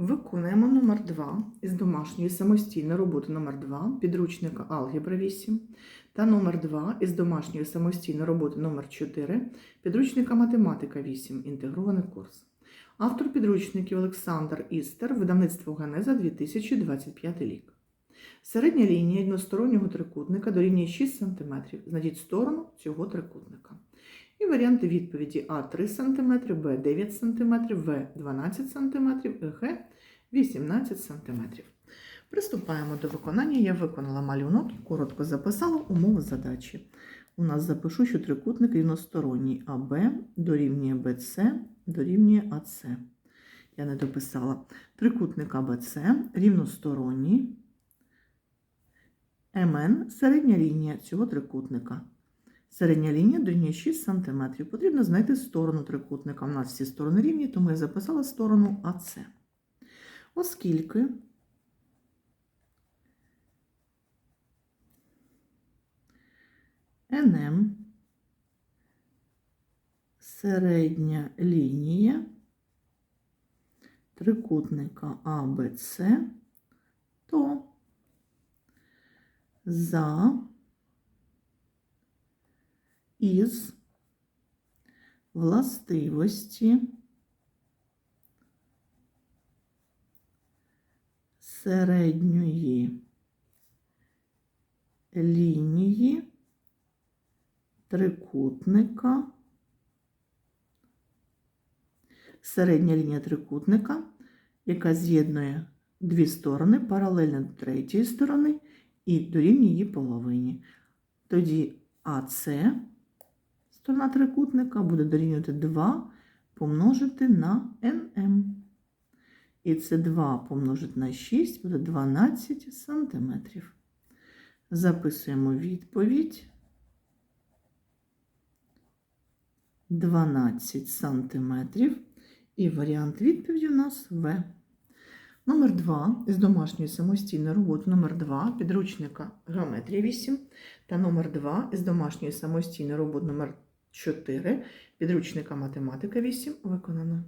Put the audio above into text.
Виконуємо номер 2 із домашньої самостійної роботи номер 2 підручника Алгебра 8 та номер 2 із домашньої самостійної роботи номер 4 підручника Математика 8 інтегрований курс. Автор підручників Олександр Істер, видавництво Генеза 2025 рік. Середня лінія одностороннього трикутника дорівнює 6 см. Знайдіть сторону цього трикутника. І варіанти відповіді А 3 см, Б 9 см, В 12 см, Г 18 см. Приступаємо до виконання. Я виконала малюнок і коротко записала умови задачі. У нас запишу, що трикутник рівносторонній АБ дорівнює БЦ дорівнює АЦ. Я не дописала. Трикутник АБЦ рівносторонній. МН середня лінія цього трикутника. Середня лінія дорівнює 6 см. Потрібно знайти сторону трикутника. У нас всі сторони рівні, тому я записала сторону АС. Оскільки НМ середня лінія трикутника АБЦ, то за із властивості середньої лінії трикутника. Середня лінія трикутника, яка з'єднує дві сторони паралельно до третьої сторони і дорівнює її половині. Тоді АС, сторона трикутника, буде дорівнювати 2 помножити на НМ. І це 2 помножити на 6 буде 12 сантиметрів. Записуємо відповідь. 12 сантиметрів. І варіант відповіді у нас В. Номер 2 із домашньої самостійної роботи номер 2 підручника Геометрія 8 та номер 2 із домашньої самостійної роботи номер 4 підручника Математика 8 виконано.